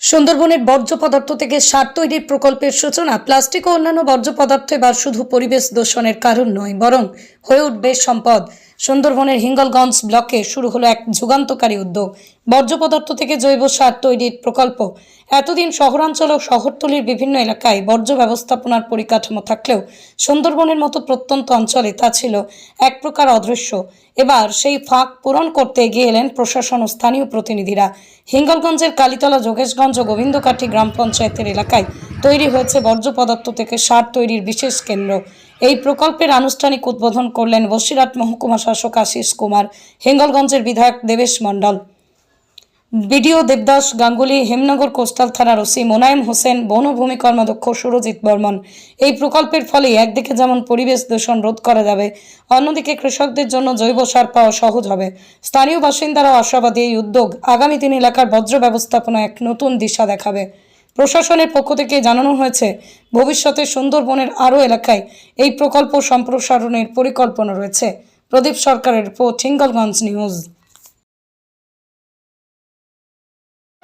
সুন্দরবনের বর্জ্য পদার্থ থেকে সার তৈরির প্রকল্পের সূচনা, প্লাস্টিক ও অন্যান্য বর্জ্য পদার্থ এবার শুধু পরিবেশ দূষণের কারণ নয়, বরং হয়ে উঠবে সম্পদ। সুন্দরবনের হিঙ্গলগঞ্জ ব্লকে শুরু হলো এক যুগান্তকারী উদ্যোগ। বর্জ্য পদার্থ থেকে জৈব সার তৈরির প্রকল্প। এতদিন শহরাঞ্চল ও শহরতলির বিভিন্ন এলাকায় বর্জ্য ব্যবস্থাপনার পরিকাঠামো থাকলেও সুন্দরবনের মতো প্রত্যন্ত অঞ্চলে তা ছিল এক প্রকার অদৃশ্য। এবার সেই ফাঁক পূরণ করতে এগিয়ে এলেন প্রশাসন ও স্থানীয় প্রতিনিধিরা। হিঙ্গলগঞ্জের কালীতলা যোগেশগঞ্জ ও গোবিন্দকাঠি গ্রাম পঞ্চায়েতের এলাকায় তৈরি হয়েছে বর্জ্য পদার্থ থেকে সার তৈরির বিশেষ কেন্দ্র। এই প্রকল্পের আনুষ্ঠানিক উদ্বোধন করলেন বসিরহাট মহকুমা শাসক আশিস কুমার, হেঙ্গলগঞ্জের বিধায়ক দেবেশ মণ্ডল। বিডিও দেবদাস গাঙ্গুলি, হেমনগর কোস্টাল থানার ওসি মোনায়েম হোসেন, বনভূমি কর্মাধ্যক্ষ সুরজিৎ বর্মন। এই প্রকল্পের ফলে একদিকে যেমন পরিবেশ দূষণ রোধ করা যাবে, অন্যদিকে কৃষকদের জন্য জৈব সার পাওয়া সহজ হবে। স্থানীয় বাসিন্দারাও আশাবাদী এই উদ্যোগ আগামী দিন এলাকার বজ্র ব্যবস্থাপনা এক নতুন দিশা দেখাবে। প্রশাসনের পক্ষ থেকে জানানো হয়েছে, ভবিষ্যতে সুন্দরবনের আরও এলাকায় এই প্রকল্প সম্প্রসারণের পরিকল্পনা রয়েছে। প্রদীপ সরকারের রিপোর্ট, হিঙ্গলগঞ্জ নিউজ।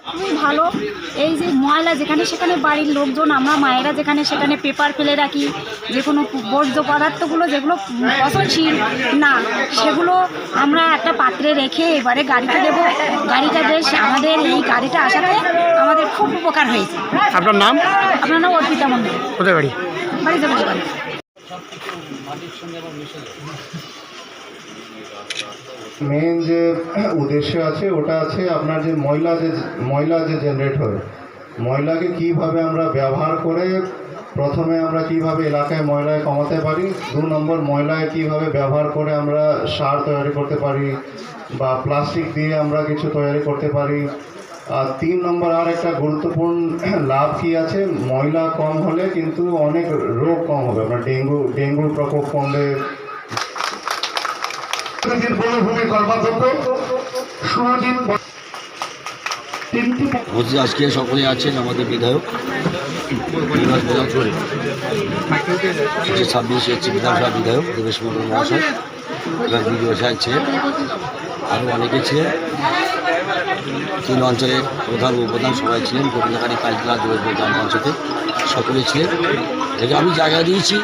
খুবই ভালো। এই যে ময়লা যেখানে সেখানে বাড়ির লোকজন আমরা মায়েরা যেখানে সেখানে পেপার ফেলে রাখি যে কোনো বর্জ্য পদার্থগুলো যেগুলো পচনশীল না সেগুলো আমরা একটা পাত্রে রেখে এবারে গাড়িতে দেবো। গাড়িটা বেশ আমাদের এই গাড়িটা আসাতে আমাদের খুব উপকার হয়েছে। আপনার নাম? আপনার নাম অর্পিতা মন্ডল কোথায় বাড়ি? বাড়ি। মেন যে উদ্দেশ্য আছে, ওটা আছে আপনার যে ময়লা যে ময়লা যে জেনারেট হয়, ময়লাকে কীভাবে আমরা ব্যবহার করে প্রথমে আমরা কীভাবে এলাকায় ময়লায় কমাতে পারি, দু নম্বর ময়লায় কীভাবে ব্যবহার করে আমরা সার তৈরি করতে পারি বা প্লাস্টিক দিয়ে আমরা কিছু তৈরি করতে পারি। আর তিন নম্বর আর একটা গুরুত্বপূর্ণ লাভ কি আছে, ময়লা কম হলে কিন্তু অনেক রোগ কম হবে আপনার ডেঙ্গু ডেঙ্গুর প্রকোপ কমবে বনভূমি সুরজিৎ বলছি আজকে সকলে আছেন আমাদের বিধায়ক। ছাব্বিশ হচ্ছে বিধানসভা বিধায়ক দেবেশ মন্ডল মহাশয় বিডিও আরও অনেকে ছিলেন। তিন অঞ্চলের প্রধান উপপ্রধান সবাই ছিলেন। গোবিন্দকারী কালতলা যোগেশ গ্রাম পঞ্চায়েতে সকলে ছিলেন। থেকে আমি জায়গা দিয়েছি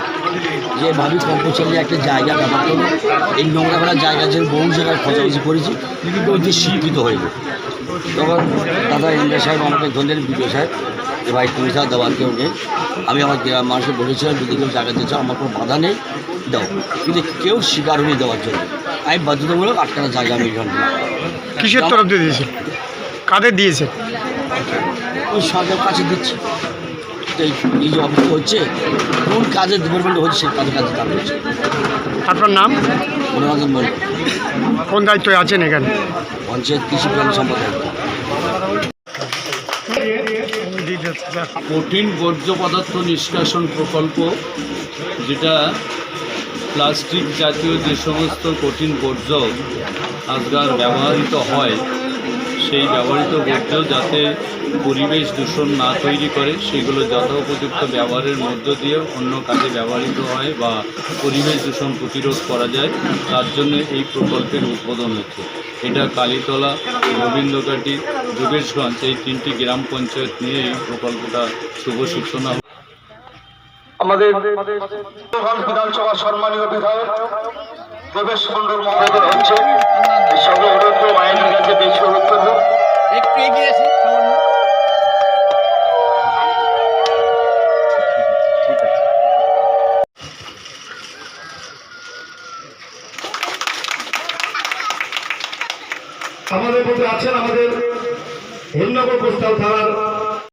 যে ভাবি কম্পোসারে একটা জায়গা ব্যবহার করব এই নোংরা ফেলার জায়গা যে বহু জায়গায় খোঁজাখুঁজি করেছি কিন্তু ওই যে শিক্ষিত হয়নি তখন দাদা ইন্দ্র সাহেব আমাকে ধরলেন বিডিও সাহেব যে ভাই তুমি স্যার দেওয়ার কেউ নেই। আমি আমার গ্রাম মানুষকে বলেছিলাম যদি কেউ জায়গা চাও আমার কোনো বাধা নেই দাও। কিন্তু কেউ স্বীকার হয়ে দেওয়ার জন্য। আমি বাধ্যতামূলক আটখানা জায়গা আমি। কিসের তরফ দিয়ে দিয়েছে কাদের দিয়েছে ওই সরকার কাছে দিচ্ছি। এই এই যে অফিস হচ্ছে কোন কাজের ডিপার্টমেন্ট হচ্ছে সেই কাজের কাজে তার হচ্ছে? আপনার নাম? মনোরঞ্জন মন্ডল কোন দায়িত্বে আছেন এখানে? পঞ্চায়েত কৃষি বিজ্ঞান সম্পাদক। কঠিন বর্জ্য পদার্থ নিষ্কাশন প্রকল্প যেটা প্লাস্টিক জাতীয় যে সমস্ত কঠিন বর্জ্য আজকাল ব্যবহৃত হয় সেই ব্যবহৃত বর্জ্য যাতে পরিবেশ দূষণ না তৈরি করে, সেগুলো যথোপযুক্ত ব্যবহারের মধ্য দিয়ে অন্য কাজে ব্যবহৃত হয় বা পরিবেশ দূষণ প্রতিরোধ করা যায়, তার জন্য এই প্রকল্পের উদ্বোধন হচ্ছে। এটা কালীতলা, গোবিন্দকাটি যোগেশগঞ্জ এই তিনটি গ্রাম পঞ্চায়েত নিয়ে এই প্রকল্পটা শুভ সূচনা আমাদের বিধানসভা সম্মানীয় বিধায়ক দেবেশ মন্ডল মহোদয় হচ্ছে। সঙ্গে অনুরোধ করব। আইনের কাছে বেশি অনুরোধ করব আমাদের মধ্যে আছেন আমাদের হেমনগর কোস্টাল থানার